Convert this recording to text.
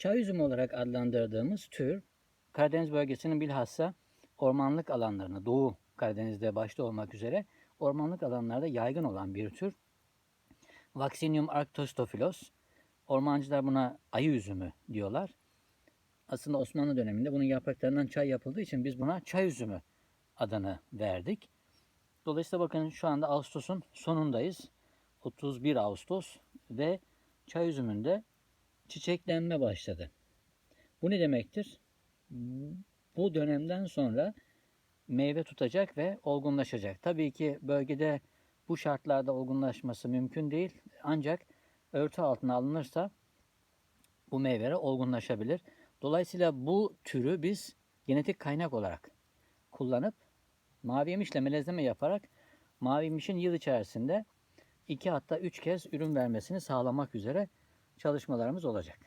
Çay üzümü olarak adlandırdığımız tür Karadeniz bölgesinin bilhassa ormanlık alanlarını, Doğu Karadeniz'de başta olmak üzere ormanlık alanlarda yaygın olan bir tür. Vaccinium arctostophilos. Ormancılar buna ayı üzümü diyorlar. Aslında Osmanlı döneminde bunun yapraklarından çay yapıldığı için biz buna çay üzümü adını verdik. Dolayısıyla bakın şu anda Ağustos'un sonundayız. 31 Ağustos ve çay üzümünde çiçeklenme başladı. Bu ne demektir? Bu dönemden sonra meyve tutacak ve olgunlaşacak. Tabii ki bölgede bu şartlarda olgunlaşması mümkün değil. Ancak örtü altına alınırsa bu meyveler olgunlaşabilir. Dolayısıyla bu türü biz genetik kaynak olarak kullanıp mavi yemişle melezleme yaparak mavi yemişin yıl içerisinde iki hatta üç kez ürün vermesini sağlamak üzere çalışmalarımız olacak.